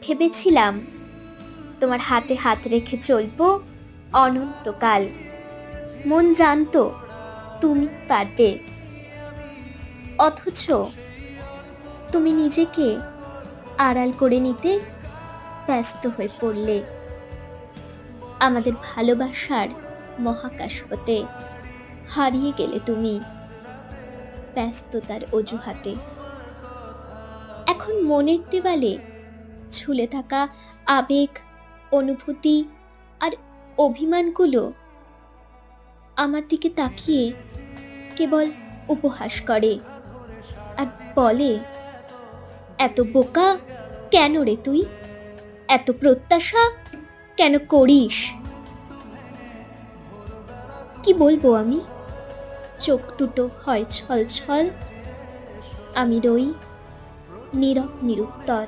ভেবেছিলাম তোমার হাতে হাত রেখে চলবো অনন্তকাল। মন জানতো তুমি পারবে। অথচ তুমি নিজেকে আড়াল করে নিতে ব্যস্ত হয়ে পড়লে আমাদের ভালোবাসার মহাকাশ হতে হারিয়ে গেলে তুমি ব্যস্ততার অজুহাতে। এখন মনের দেওয়ালে ঝুলে থাকা আবেগ, অনুভূতি আর অভিমানগুলো আমার দিকে তাকিয়ে কেবল উপহাস করে আর বলে, এত বোকা কেন রে তুই? এত প্রত্যাশা কেন করিস? কি বলব আমি? চোখ দুটো হয় ছল ছল আমি রই নীরব নিরুত্তর।